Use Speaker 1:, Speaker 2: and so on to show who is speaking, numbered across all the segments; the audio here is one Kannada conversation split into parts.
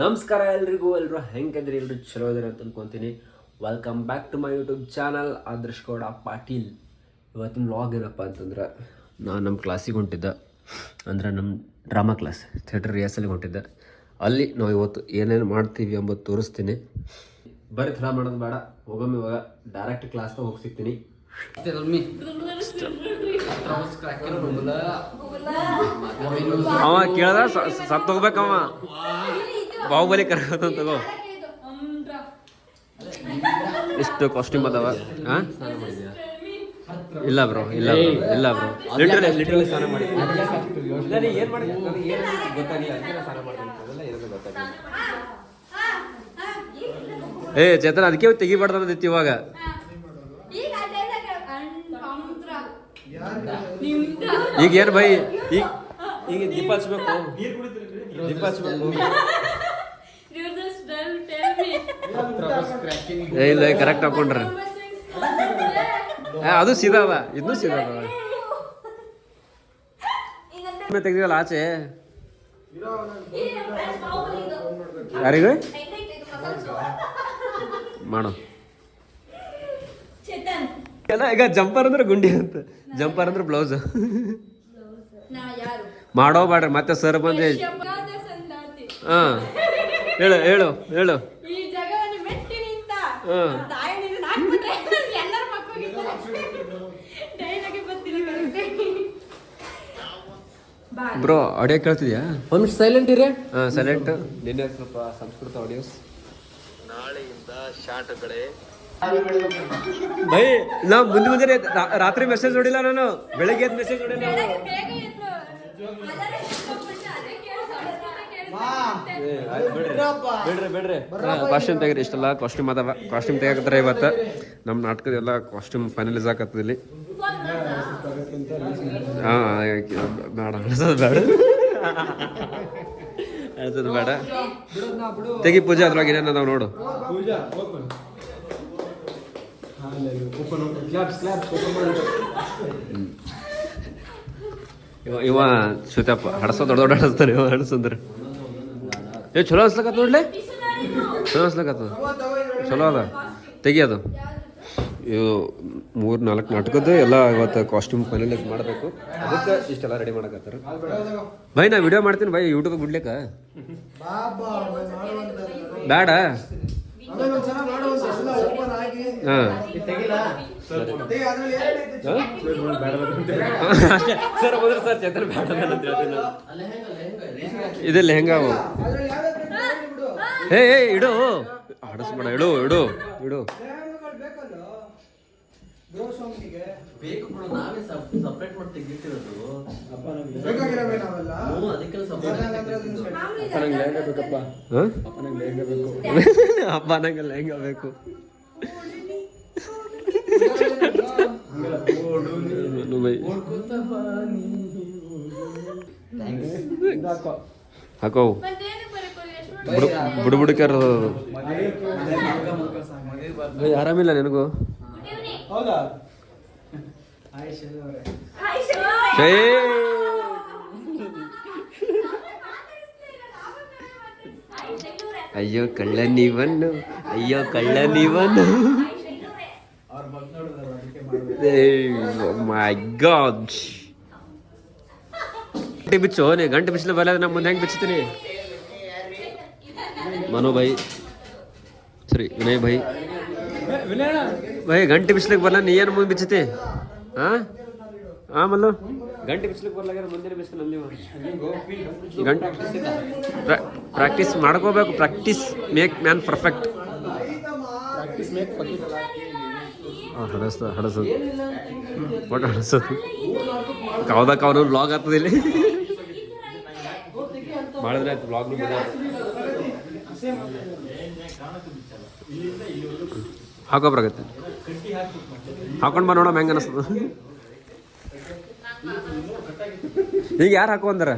Speaker 1: ನಮಸ್ಕಾರ ಎಲ್ರಿಗೂ ಎಲ್ಲರೂ ಹೆಂಗಂದ್ರೆ ಎಲ್ಲರೂ ಚಲೋ ಇದಾರೆ ಅಂತ ಅನ್ಕೊಂತೀನಿ. Welcome back to my YouTube channel Adarsh Gowda Patil. ಇವತ್ತಿನ ವ್ಲಾಗ್ ಏನಪ್ಪ ಅಂತಂದ್ರೆ ನಾನು ನಮ್ಮ ಕ್ಲಾಸಿಗೆ ಹೊಂಟಿದ್ದೆ ಅಂದ್ರೆ ನಮ್ಮ ಡ್ರಾಮಾ ಕ್ಲಾಸ್ ಥಿಯೇಟರ್ ರಿಹರ್ಸಲ್ಗೆ ಹೊಂಟಿದ್ದೆ. ಅಲ್ಲಿ ನಾವು ಇವತ್ತು ಏನೇನು ಮಾಡ್ತೀವಿ ಎಂಬುದು ತೋರಿಸ್ತೀನಿ. ಬರೀ ಥರ ಮಾಡೋದು ಬೇಡ ಹೋಗೊಮ್ಮೆ ಇವಾಗ. ಡೈರೆಕ್ಟ್ ಕ್ಲಾಸ್ಗೆ ಹೋಗಿ ಸಿಗ್ತೀನಿ ಅವ ಕೇಳ್ದ ಸತ್ತೋಗ್ಬೇಕಮ್ಮ ಹೋಗ್ಬೇಕವ ಬಾಹುಬಲಿ ಕರ್ಕೋತ ತಗೋ ಎಷ್ಟು ಕಾಸ್ಟ್ಯೂಮ್ ಅದಾವ? ಹಾ ಇಲ್ಲ ಬ್ರೋ ಇಲ್ಲ ಇಲ್ಲ ಬ್ರೋ ಲಿಟ್ರಲಿ ಲಿಟ್ರಲಿ ಸ್ನಾನ ಮಾಡಿ ಏನು ಮಾಡಿ ಏನು ಗೊತ್ತಾಗಿಲ್ಲ ಅದಕ್ಕೆ ಸ್ನಾನ ಮಾಡ್ತೀನಿ ಅದೆಲ್ಲ ಗೊತ್ತಾಗಿಲ್ಲ ಏ ಚೇತನ ಅದಕ್ಕೆ ತೆಗಿಬಾರ್ದು ಅನ್ನೋದಿತ್ತು ಇವಾಗ. ಈಗ ಏನು ಬೈ ಈಗ ಈಗ ದೀಪ ಹಚ್ಬೇಕು. ದೀಪ ಹಚ್ಬೇಕು. ಏ ಇಲ್ಲ ಕರೆಕ್ಟ್ ಹಾಕೊಂಡ್ರೆ. ಅದು ಸೀದಾ ಅದ ಇನ್ನೂ ಸೀದಾ ಅದ. ತೆಗ್ದಿವಲ್ಲ ಆಚೆ. ಯಾರಿಗೂ? ಮಾಡು. ಈಗ ಜಂಪರ್ ಅಂದ್ರೆ ಗುಂಡಿ ಅಂತ. ಜಂಪರ್ ಅಂದ್ರೆ ಬ್ಲೌಸ್ ಮಾಡೋ ಬಾಡ್ರಿ ಮತ್ತೆ ಸರ್ ಬಂದು ಹಾ ಹೇಳು ಹೇಳು ಹೇಳು. ಬ್ರೋ ಆಡಿಯೋ ಕೇಳ್ತಿದ್ಯಾ?
Speaker 2: ಒಂದು ಸೈಲೆಂಟ್ ಇರೇ.
Speaker 1: ಹಾಂ ಸೈಲೆಂಟ್ ನಿನ್ನೆ ಸ್ವಲ್ಪ ಸಂಸ್ಕೃತ ಆಡಿಯೋಸ್ ನಾಳೆಯಿಂದ ಕಡೆ. ಬೈ ನಾ ಮುಂದೆ ಮುಂದೆ ರಾತ್ರಿ ಮೆಸೇಜ್ ನೋಡಿಲ್ಲ ನಾನು. ಬೆಳಗ್ಗೆ ಎದ್ದು ಮೆಸೇಜ್ ನೋಡಿಲ್ಲ ನಾನು.
Speaker 3: ಬೆಳಗ್ಗೆ ಬೇಗ ಎದ್ದು ಅದರ ಹಿಡ್ಕೊಂಡ್ಬಿಟ್ಟು ಅದೇ ಕೇಳು ಸಂಸ್ಕೃತ ಕೇಳು
Speaker 1: ಏ, ಆಯ್ತ್ ಬಿಡ್ರಿ. ಬಿಡ್ರಿ ಬಿಡ್ರಿ. ಕಾಸ್ಟ್ಯೂಮ್ ತೆಗೀರಿ ಇಷ್ಟೆಲ್ಲ ಕಾಸ್ಟ್ಯೂಮ್ ಅದಾವ. ಕಾಸ್ಟ್ಯೂಮ್ ತೆಗಿತಾರೆ ಇವತ್ತು ನಮ್ಮ ನಾಟಕದ ಎಲ್ಲ ಕಾಸ್ಟ್ಯೂಮ್ ಫೈನಲೈಸ್ ಆಗತ್ತದ ಇಲ್ಲಿ. ಹಾಂ ಬೇಡ ಅನ್ಸೋದು ಬೇಡ. ಅನ್ಸೋದು ಬೇಡ. ತೆಗಿ ಪೂಜೆ ಅದ್ರೊಳಗೆ ಏನೇನು ಅದಾವ ನೋಡು. ಇವ ಇವ ಶ್ವೇತಪ್ಪ ಹಡಸೋ ದೊಡ್ಡ ದೊಡ್ಡ ಹಡಸ್ತಾರೆ ಇವ ಹಡಸಂದ್ರೆ. ಏ ಚಲೋ ಅನ್ಸ್ಲಕತ್ತ ನೋಡ್ಲೆ? ಚಲೋ ಅನ್ಸ್ಲಕತ್ತ ಚಲೋ ಅದ. ತೆಗಿಯೋದು ಅದು. ಇವು ಮೂರು ನಾಲ್ಕು ನಾಟಕದ್ದು ಎಲ್ಲ ಇವತ್ತು ಕಾಸ್ಟ್ಯೂಮ್ ಫೈನಲ್ ಮಾಡಬೇಕು. ಅದಕ್ಕೆ ಇಷ್ಟೆಲ್ಲ ರೆಡಿ ಮಾಡಕತ್ತಾರ. ಬೈ ನಾ ವಿಡಿಯೋ ಮಾಡ್ತೀನಿ. ಬೈ ಯೂಟ್ಯೂಬ್ ಬಿಡ್ಲಿಕ್ಕ? ಬೇಡ ಸರ್ ಹೋದ್ರೆ ಸರ್ ಚಂದ್ರ ಬೇಡ ಅಂತ ಹೇಳ್ತೀನಿ ನಾನು. ಇದೆ ಲೆಹಂಗಾ ಹೇ ಹೇ ಇಡು ಹಡಸ್ಬೇಡ ಇಡು ಇಡು ಇಡು
Speaker 2: ಬೇಕು ಬಿಡು ನಾವೇ ಸಪ್ರೇಟ್ ಮಾಡಿ ತೆಗಿತಿರೋದು ಹ್ಞೂ ಅದಕ್ಕೆಲ್ಲ ಸಪ್ರೇಟ್
Speaker 1: ಹಾಂ? ಹಬ್ಬ ನಂಗೆ ಲೆಹಂಗಾ ಬೇಕು. ಹಾಕೋ.
Speaker 3: ಬಿಡು ಬರಬೇಕು ಎಷ್ಟು
Speaker 1: ಬುಡು ಬುಡು ಬುಡಕರ್ ಆರಾಮಿಲ್ಲ ನಿನಗೂ? ಅಯ್ಯೋ ಕಳ್ಳ ನೀವನ್ನು ಅಯ್ಯೋ ಕಳ್ಳ ನೀವನ್ನು ಮೈ ಗಾಡ್ ಗಂಟೆ ಬಿಚ್ಚು ನೀ ಗಂಟೆ ಬಿಚ್ಚಲು ಬರಲ್ಲ, ನಮ್ಮ ಮುಂದೆ ಹೆಂಗೆ ಬಿಚ್ಚುತ್ತೀನಿ ಮನು ಬೈ ಸರಿ, ವಿನಯ್ ಬೈ ಬೈ ಗಂಟೆ ಬಿಸ್ಲಿಕ್ಕೆ ಬರಲ್ಲ, ನೀ ಏನು ಮುಂದೆ ಬಿಚ್ಚತಿ? ಹಾ ಹಾ ಮಲ್ಲು? ಗಂಟೆ ಬಿಸ್ಲಿಕ್ಕೆ ಬರಲಾಗ ಮುಂದಿನ ಬಿಸಿಲು ನೀವು? ಗಂಟೆ ಪ್ರಾಕ್ಟೀಸ್ ಮಾಡ್ಕೋಬೇಕು ಪ್ರಾಕ್ಟೀಸ್ ಮೇಕ್ ಮ್ಯಾನ್ ಪರ್ಫೆಕ್ಟ್ ಹಡಸ ಹಡಸೋದು ಒಟ್ಟು ಹಡಸೋದು ಕಾವ್ದಾಗ ಅವನು ಬ್ಲಾಗ್ ಆಗ್ತದೆ ಇಲ್ಲಿ? ಮಾಡಿದ್ರೆ ಆಯ್ತು ಬ್ಲಾಗ್ ಹಾಕೋಬ್ರಾಗತ್ತೆ. ಹಾಕೊಂಡ್ ಬಾ ನೋಡಮ್ ಹೆಂಗ ಅನಿಸ್ತದ. ಈಗ ಯಾರು ಹಾಕೋ ಅಂದಾರ?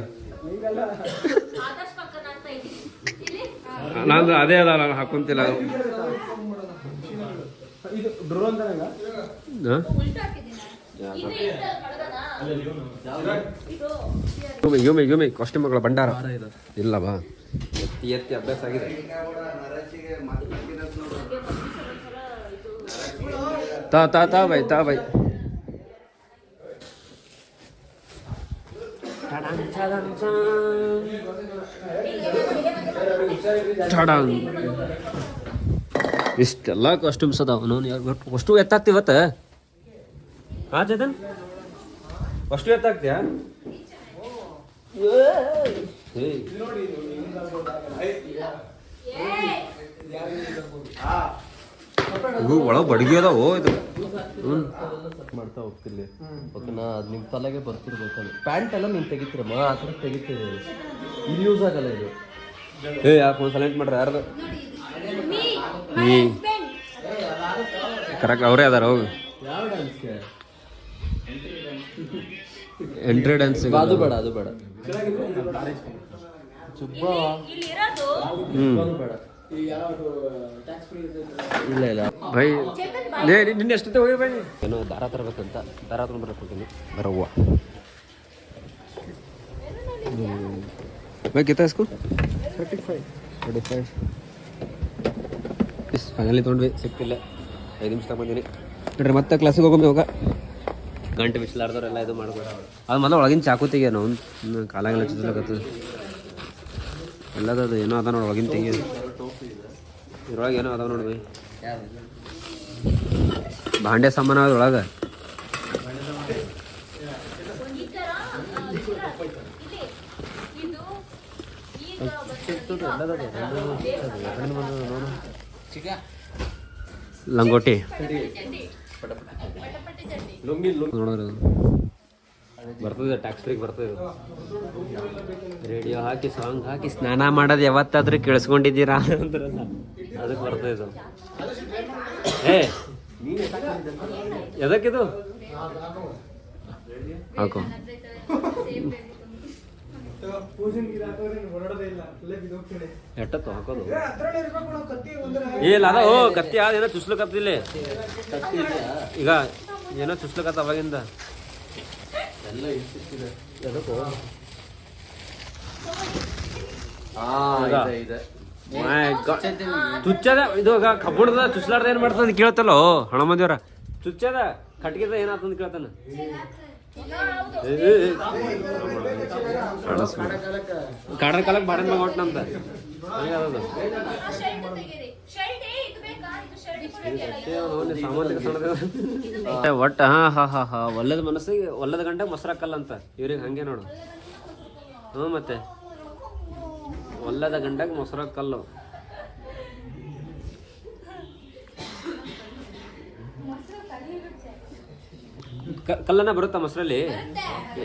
Speaker 1: ನಾನು ಅದೇ ಅದ ನಾನು ಹಾಕೊಂತಿಲ್ಲ ಅದು
Speaker 3: ಉಲ್ಟಾ ಹಾಕಿದ್ದೀನಿ ನಾನು. ಇದು ಕಡಗನ
Speaker 1: ಯುಮಿ ಯುಮಿ ಯುಮಿ ಕಾಸ್ಟ್ಯೂಮ್ ಮಗಳ ಭಂಡಾರ. ಇಲ್ಲ ಬಾ. ಎತ್ತಿ ಎತ್ತಿ ಅಭ್ಯಾಸ ಆಗಿದೆ. ತಾ ತಾ ತಾ ಬೈ ತಾ ಬೈ. ಠಡಾಂಗ್. ಇಷ್ಟೆಲ್ಲ ಕಾಸ್ಟ್ಯೂಮ್ಸ್ ಅದಾವ. ನಾನು ಅಷ್ಟು ಎತ್ತಾಗ್ತಿ ಇವತ್ತ? ಹಾ ಚೇತನ್? ಅಷ್ಟು ಎತ್ತಾಗ್ತೀಯಾ. ಇವು ಒಳಗೆ ಬಡ್ಗಿ ಓ ಇದು.
Speaker 2: ಮಾಡ್ತಾ ಹೋಗ್ತಿರ್ಲಿ. ಓಕೆ ನಾ ಅದು ನಿಮ್ಮ ತಲೆಗೆ ಬರ್ತಿರ್ಬೇಕಲ್ಲ ಪ್ಯಾಂಟ್ ಎಲ್ಲ ನೀನು ತೆಗಿತೀರಮ್ಮ ಆ ಥರ ತೆಗಿತೀರಿ. ಇಲ್ಲಿ ಯೂಸ್ ಆಗಲ್ಲ ಇದು.
Speaker 1: ಏ ಯಾಕೆ ಒಂದು ಸೈಲೆಂಟ್ ಮಾಡ್ರಿ ಯಾರ್ದು?
Speaker 3: Me.
Speaker 1: ಕರೆಕ್ಟ್ ಅವರೇ ಅದಾರ? ಹೋಗಿ ಎಂಟ್ರಿ ಡ್ಯಾನ್ಸ್
Speaker 2: ಅದು ಬೇಡ ಅದು ಬೇಡ. ಚುಬ್ಬ.
Speaker 3: ಇಲ್ಲಿರೋದು?
Speaker 1: ಹ್ಞೂ
Speaker 2: ಅದು ಬೇಡ. ಇಲ್ಲ ಇಲ್ಲ.
Speaker 1: ಬೈ ಲೇ ನಿನ್ನೆ ಎಷ್ಟೊತ್ತೆ ಹೋಗಿ ಬೈ ಏನೋ ದಾರ ತರಬೇಕಂತ ದಾರ ತೊಗೊಂಡ್ಬರ್ಕೊತೀನಿ ಬರವ್ವ. ಬೈ ಕಿತ್ತ ಇಸ್ಕು thirty five thirty five is finally ತೊಗೊಂಡ್ವಿ ಸಿಕ್ತಿಲ್ಲ ಐದು ನಿಮಿಷ ತಗೊಂಡಿನಿ ನೋಡ್ರಿ ಮತ್ತೆ ಕ್ಲಾಸಿಗೆ ಹೋಗೋಣ ಇವಾಗ ಗಂಟೆ ಬಿಸಿಲಾರ್ದವ್ರೆಲ್ಲ ಇದು ಮಾಡ್ಬೇಡ ಅದು ಮೊದಲು ಒಳಗಿನ ಚಾಕು ತೆಗಿಯ ನಾವು ಕಾಲಾಗೆಲ್ಲ ಎಲ್ಲದ ಅದು ಏನೋ ಅದ ನೋಡಿ ಒಳಗಿನ ತೆಗಿಯೋದು ಇದ್ರೊಳಗೆ ಏನೋ ಅದಾವ ನೋಡಿ ಭಾಂಡೆ ಸಾಮಾನು ಅದ್ರೊಳಗೆ ಒಳಗೆ ಲಂಗೋಟಿ. ಬರ್ತದೆ ಟ್ಯಾಕ್ಸ್ ಫ್ರೀ ಬರ್ತದೆ ರೇಡಿಯೋ ಹಾಕಿ ಸಾಂಗ್ ಹಾಕಿ ಸ್ನಾನ ಮಾಡೋದು ಯಾವತ್ತಾದ್ರೂ ಕೇಳಿಸ್ಕೊಂಡಿದ್ದೀರಾ ಅಂದ್ರಲ್ಲ. ಅದಕ್ಕೆ ಬರ್ತದೆ ಇದು. ಏ ಎದಕ್ಕಿದು? ಹಾಕು. ಎಟ್ಟತ್ತು ಹಾಕೋದು. ಇಲ್ಲ ಅದ ಓ ಕತ್ತಿ ಆದ ಏನೋ ಚುಸ್ಲಕತ್ತಿಲ್ಲ ಈಗ ಏನೋ ಚುಸ್ಲಕತ್ತ ಅವಾಗಿಂದ.
Speaker 2: ಹಾ. ಇದೆ
Speaker 1: ಕಬ್ಬುಣದ ಚುಸ್ಲಾಡ್ದ ಏನ್ ಮಾಡ್ತದ ಕೇಳ್ತಲ್ಲೋ ಹಣಮಂದಿವ್ರ? ಚುಚ್ಚದ ಕಟ್ಗೆದ ಏನಾತಂದ ಕೇಳ್ತಾನ. ಕಾಡರ್ ಕಾಲಕ್ಕೆ ಬಾಡನ್ ಮಗ
Speaker 3: ಶರ್ಟ್ ಕೊಡಕ್ಕೆ
Speaker 1: ಒಟ್ಟ, ಹಾ ಹಾ ಹಾ ಹಾ, ಒಲ್ಲದ ಮನಸ್ಸಿಗೆ ಒಲ್ಲದ ಗಂಟೆ ಮೊಸರಕ್ಕಲ್ಲ ಅಂತ. ಇವ್ರಿಗೆ ಹಂಗೆ ನೋಡು. ಹ್ಞೂ ಮತ್ತೆ? ಒಲ್ಲದ ಗಂಟೆಗೆ ಮೊಸರಕ್ಕಲ್ಲು ಕಲ್ಲನ ಬರುತ್ತಾ ಮೊಸರಲ್ಲಿ?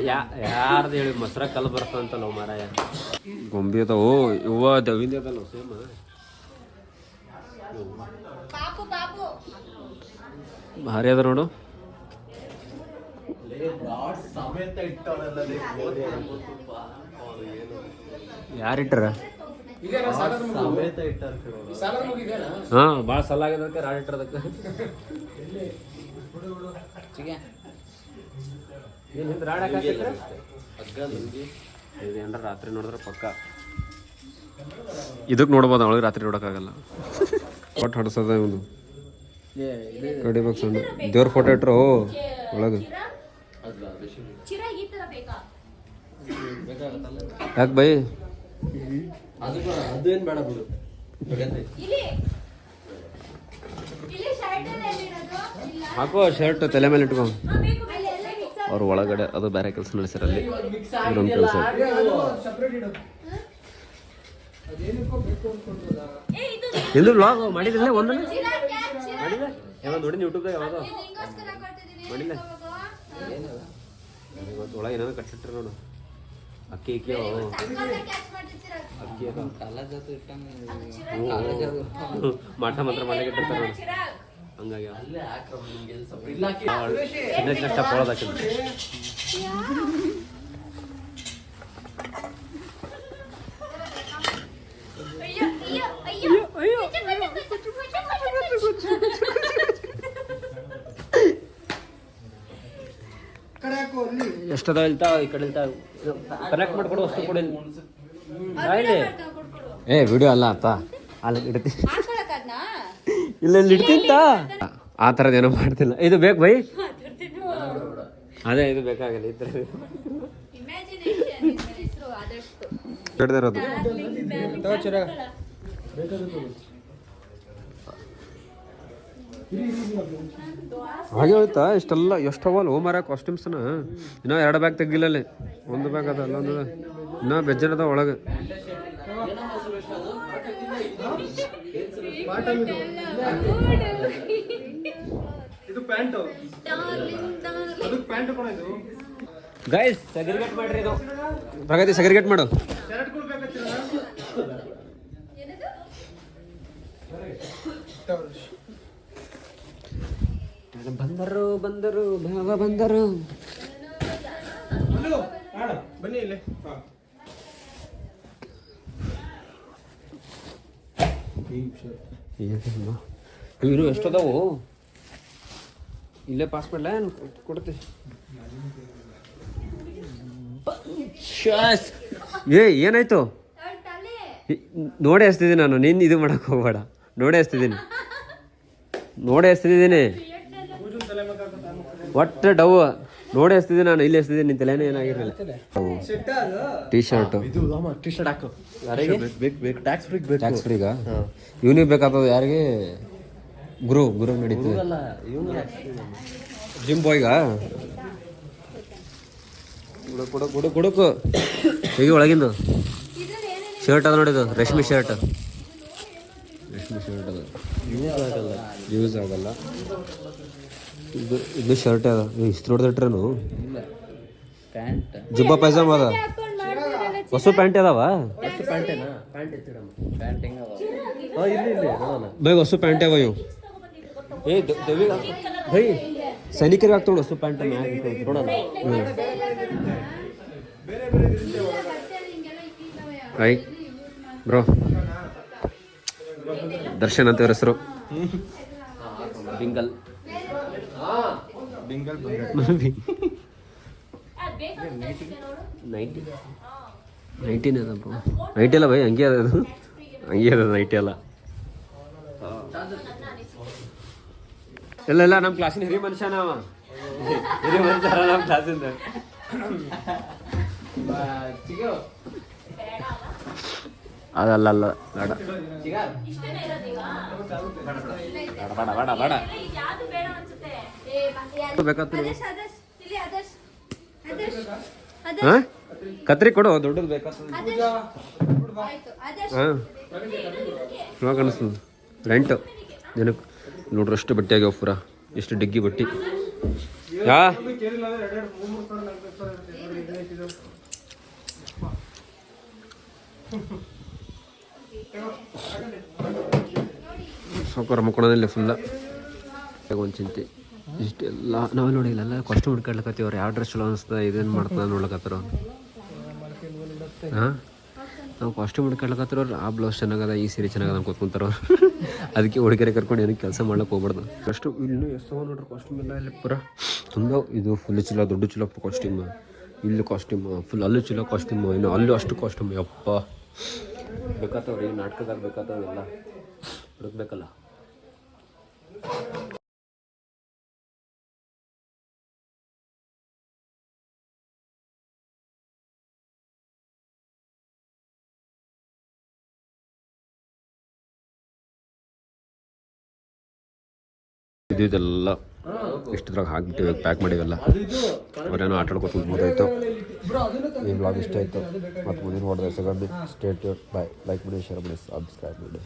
Speaker 1: ಯಾ ಯಾರ್ದು ಹೇಳಿ ಮೊಸರ ಕಲ್ಲು ಬರ್ತಂತಲ್ಲ ಮಾರಾಯ. ಗೊಂಬೆ ಅದಾವು. ಇವ ದವಿಂದ ಅದಲ್ಲ ಸೇಮ್.
Speaker 3: ಪಾಪು ಪಾಪು
Speaker 1: ಭಾರಿ ಅದ ನೋಡು. ಯಾರಿಟ್ರ. ಹಾ ಭಾಳ ಸಲ ರಾಡಿಟ್ರದಕ್ಕೆ ರಾಡ್ ಇಟ್ಟರದಕ್ಕೆ ಏನು ಹಿಂದೆ ರಾಡ್ ಹಾಕಿದ್ರೆ
Speaker 2: ಹಗ್ಗ ಲುಂಗಿ
Speaker 1: ಇದು ಏನ್ರ ರಾತ್ರಿ ನೋಡಿದ್ರೆ ಪಕ್ಕ. ಇದಕ್ಕೆ ನೋಡ್ಬೋದು ಅವಳಿಗೆ ರಾತ್ರಿ ನೋಡೋಕ್ಕಾಗಲ್ಲ. ಒಟ್ಟು ಹೊಡ್ಸೋದ ಇವನು. ಕಡಿಬೇಕು ಸಣ್ಣ ದೇವ್ರ ಫೋಟೋ ಇಟ್ರು ಒಳಗೆ. ಯಾಕೆ ಬೈ?
Speaker 2: ಅದೇನ್ ಬೇಡ ಬಿಡು.
Speaker 1: ಹಾಕೋ ಶರ್ಟ್ ತಲೆ ಮೇಲೆ ಇಟ್ಕೊ. ಅವ್ರ ಒಳಗಡೆ ಅದು ಬೇರೆ ಕೆಲಸ ನಡೆಸಿರಲ್ಲಿ ಇದೊಂದು ಕೆಲಸ ಎಲ್ಲರೂ ಬ್ಲಾಗ್ ಮಾಡಿದಿಲ್ಲ ಒಂದು
Speaker 3: ಚಿರ ಕ್ಯಾಪ್ ಚಿರ
Speaker 1: ಮಾಡಿಲ್ಲ ಯಾವಾಗ ನೋಡಿ ಯೂಟ್ಯೂಬ್ದಾಗ ಯಾವಾಗ? ಮಾಡಿಲ್ಲ? ಇವತ್ತು ಒಳಗೆ ಏನಾದ್ರು ಕಟ್ಟಿಟ್ರೆ ನೋಡು. ಅಕ್ಕಿ ಇಕ್ಕಿ. ಅಕ್ಕಿ ಮಠ ಮಂತ್ರ ಮಾಡಕ್ಕೆ ಇಟ್ಟಿರ್ತಾರೆ ನೋಡು. ಹಂಗಾಗಿ. ಚಿನ್ನ ಚಿನ್ನ. ಅದ ಇಲ್ತಾ ಈ ಕಡೆ ಇಲ್ತಾ ಕನೆಕ್ಟ್ ಮಾಡ್ಕೊಡು ವಸ್ತು ಕೊಡಿ ಏ ವಿಡಿಯೋ ಅಲ್ಲ ಅಪ್ಪ. ಅಲ್ಲಿ ಇಡ್ತಿ.
Speaker 3: ಹಾಕೊಳಕದ್ನ
Speaker 1: ಇಲ್ಲ ಇಲ್ಲಿ ಆ ತರದ ಏನೋ ಮಾಡ್ತಿಲ್ಲ. ಇದು ಬೇಕು ಬೈ. ಅದೇ ಇದು ಬೇಕಾಗಲ್ಲ ಈ ಥರ ಹಾಗೆ ಹೋಯ್ತಾ? ಇಷ್ಟೆಲ್ಲ ಹೋಮ್ ಓಮರ ಕಾಸ್ಟ್ಯೂಮ್ಸ್ನ ಇನ್ನೂ ಎರಡು ಬ್ಯಾಗ್ ತೆಗಿಲ್ಲಲ್ಲಿ ಒಂದು ಬ್ಯಾಗ್ ಅದ ಅಲ್ಲೊಂದು ಅದ. ಇನ್ನೂ ಬೆಜ್ಜನ್ ಅದ ಒಳಗೆ
Speaker 4: ಇದು ಪ್ಯಾಂಟು. ಅದು ಪ್ಯಾಂಟ್ ಕೊಡ ಇದು.
Speaker 1: ಗೈಸ್ ಸೆಗ್ರಿಗೇಟ್ ಮಾಡ್ರಿ ಇದು. ಪ್ರಗತಿ ಸೆಗ್ರಿಗೇಟ್ ಮಾಡು.
Speaker 4: ಬೇಕಾಗ್ತಿಲ್ಲ
Speaker 1: ಬಂದರು ಬಂದರು ಭಾವ ಬಂದರು.
Speaker 4: ಬನ್ನಿ ಇಲ್ಲಿ. ಹಾ.
Speaker 1: ಇವರು ಎಷ್ಟದಾವು? ಇಲ್ಲೇ ಪಾಸ್ ಮಾಡ್ಲಾ? ಏನು ಕೊಡ್ತಿ? ಶಾಸ್. ಏ ಏನಾಯ್ತು? ನೋಡೇ ಹಚ್ತಿದ್ದೀನಿ ನಾನು. ನೀನು ಇದು ಮಾಡಕ್ ಹೋಗ್ಬೇಡ. ನೋಡೇ ಹಚ್ತಿದ್ದೀನಿ ನೋಡೇ ಹಚ್ತಿದ್ದೀನಿ ಒಟ್ಟು ಡವ್ ನೋಡಿ ಹಚ್ತಿದ್ದೀನಿ ನಾನು. ಇಲ್ಲಿ ಹಚ್ತಿದ್ದೀನಿ ನಿನ್ ತಲೆನೇ ಏನಾಗಿರಲಿಲ್ಲ. ಟೀ ಶರ್ಟ್
Speaker 2: ಟಿ ಶರ್ಟ್ ಹಾಕು.
Speaker 1: ಯಾರಿಗೆ?
Speaker 2: ಬೇಕು ಬೇಕು ಟ್ಯಾಕ್ಸ್ ಫ್ರೀ ಬೇಕು.
Speaker 1: ಟ್ಯಾಕ್ಸ್ ಫ್ರೀಗ ಇವನಿಗೆ ಬೇಕಾಗ್ತದೆ ಯಾರಿಗೆ? ಗುರು ಗುರು ನಡೀತದೆ.
Speaker 2: ಅಲ್ಲ ಇವನು
Speaker 1: ಜಿಮ್ ಬಾಯ್ಗ? ಗುಡುಕು ಗುಡುಕು. ಕುಡುಕು ತೆಗಿ ಒಳಗಿಂದು. ಶರ್ಟ್ ಅದ ನೋಡಿದು ರೇಷ್ಮೆ ಶರ್ಟ್. ರೇಷ್ಮೆ ಶರ್ಟ್ ಅದ.
Speaker 2: ಯೂಸ್ ಆಗಲ್ಲ.
Speaker 1: ಯೂಸ್ ಆಗಲ್ಲ. ಇದು ಇದು ಶರ್ಟ್ ಅದ ಇಷ್ಟು ನೋಡಿದ್ರೇನು
Speaker 2: ಇಲ್ಲ. ಪ್ಯಾಂಟ್.
Speaker 1: ಜುಬ್ಬ ಪೈಜಾಮ ಅದ? ಹೊಸ ಪ್ಯಾಂಟ್ ಅದಾವ?
Speaker 2: ಪ್ಯಾಂಟ್ ಎತ್ತಿಡಮ್ಮ. ಪ್ಯಾಂಟ್ ಹೆಂಗ ಹಾಂ ಇಲ್ಲಿ ಇಲ್ಲಿ. ನೋಡೋಣ.
Speaker 1: ಹೊಸ ಪ್ಯಾಂಟ್ ಅವ ಇವು. ಏ ದೇವಿಗ ಬೈ ಸೈನಿಕರಿಗೆ ಆಗ್ತಾವ ಹೊಸ ಪ್ಯಾಂಟ್
Speaker 2: ನೋಡೋಣ.
Speaker 1: High bro. ದರ್ಶನ್ ಅಂತ ಇವ್ರ ಹೆಸರು. ಬಿಂಗಲ್
Speaker 4: ಬಿಂಗಲ್.
Speaker 1: ನೈಟಿ. ನೈಂಟಿನ್ ಅದ ಬ್ರೋ. ನೈಟಿ ಅಲ್ಲ ಭೈ ಹಂಗೆ ಅದ ಅದು. ಹಂಗೆ ಅದ ನೈಟಿ ಅಲ್ಲ. ಇಲ್ಲ ಇಲ್ಲ ನಮ್ಮ ಕ್ಲಾಸಿನ ಹಿರಿ ಮನುಷ್ಯ ನಾವ ಹಿರಿ ಮನುಷ್ಯ ನಮ್ಮ ಕ್ಲಾಸಿಂದ ಅದಲ್ಲ ಅಲ್ಲ ಬೇಡ. ಬೇಡ ಬೇಡ ಬೇಡ ಕತ್ರಿ ಕೊಡು ದೊಡ್ಡದು ಬೇಕಾಗ್ತದೆ
Speaker 3: ಆದರ್ಶ್.
Speaker 1: ಹಾಂ. ಅನಿಸ್ತದೆ. ರೆಂಟು ಜನಕ್ಕೆ ನೋಡ್ರಿ ಅಷ್ಟು ಬಟ್ಟೆ ಆಗ್ಯಾವ ಪೂರ. ಎಷ್ಟು ಡಿಗ್ಗಿ ಬಟ್ಟೆ. ಯಾ ಸಾವುಕಾರ ಮಕ್ಕೊಳೋದಿಲ್ಲ ಫುಲ್ಲ ಒಂದು ಚಿಂತೆ. ಇಷ್ಟೆಲ್ಲ ನಾವು ನೋಡಿ ಇಲ್ಲ ಕಾಸ್ಟ್ಯೂಮ್ ಅವ್ರು. ಯಾವ ಡ್ರೆಸ್ ಚಲೋ ಅನಿಸ್ತದೆ, ಇದೇನು ಮಾಡ್ತದೆ ನೋಡ್ಲಕತ್ತಾರ ಹಾಂ? ನಾವು ಕಾಸ್ಟ್ಯೂಮ್ ಹುಡ್ಕಾಡ್ಲಕತ್ತಾರ ಆ ಬ್ಲೌಸ್ ಚೆನ್ನಾಗದ, ಈ ಸೀರೆ ಚೆನ್ನಾಗದ ಅಂತ ಕೂತ್ಕೊಂತಾರ ಅದಕ್ಕೆ ಹುಡುಗಿಯರೆ ಕರ್ಕೊಂಡು ಏನಕ್ಕೆ ಕೆಲಸ ಮಾಡಕ್ಕೆ ಹೋಗ್ಬಾರ್ದು. ಕಾಸ್ಟ್ಯೂಮ್ ಇನ್ನೂ ಎಷ್ಟು ನೋಡ್ರಿ ಕಾಸ್ಟ್ಯೂಮ್ ಇಲ್ಲ ಇಲ್ಲಿ ಪೂರ ತುಂಬ ಇದು ಫುಲ್ ಚಲೋ, ದೊಡ್ಡ ಚಲೋ ಕಾಸ್ಟ್ಯೂಮ್ ಇಲ್ಲಿ ಕಾಸ್ಟ್ಯೂಮ್ ಫುಲ್ ಅಲ್ಲೂ ಚಲೋ ಕಾಸ್ಟ್ಯೂಮ್ ಇನ್ನು ಅಲ್ಲೂ ಅಷ್ಟು ಕಾಸ್ಟ್ಯೂಮ್ ಯಪ್ಪ. ಬೇಕಾತವ್ರಿ ನಾಟಕದಾಗ ಬೇಕಾತವೆಲ್ಲ ಹುಡುಕ್ಬೇಕಲ್ಲ. ಇದು ಇದೆಲ್ಲ ಇಷ್ಟದ್ರಾಗ ಹಾಕ್ಬಿಟ್ಟಿವೆ ಪ್ಯಾಕ್ ಮಾಡಿವೆಲ್ಲ ಅವರೇನೋ ಆಟ ಆಡ್ಕೊತ ಈ ಬ್ಲಾಗ್ ಇಷ್ಟ ಆಯಿತು. ಮತ್ತು ಮುಂದಿನ ಹೊಡೆದ ಸಿಗೋದು ಸ್ಟೇಟ್ ಬೈ ಲೈಕ್ ಮಾಡಿ ಶೇರ್ ಮಾಡಿ ಸಬ್ಸ್ಕ್ರೈಬ್ ಮಾಡಿ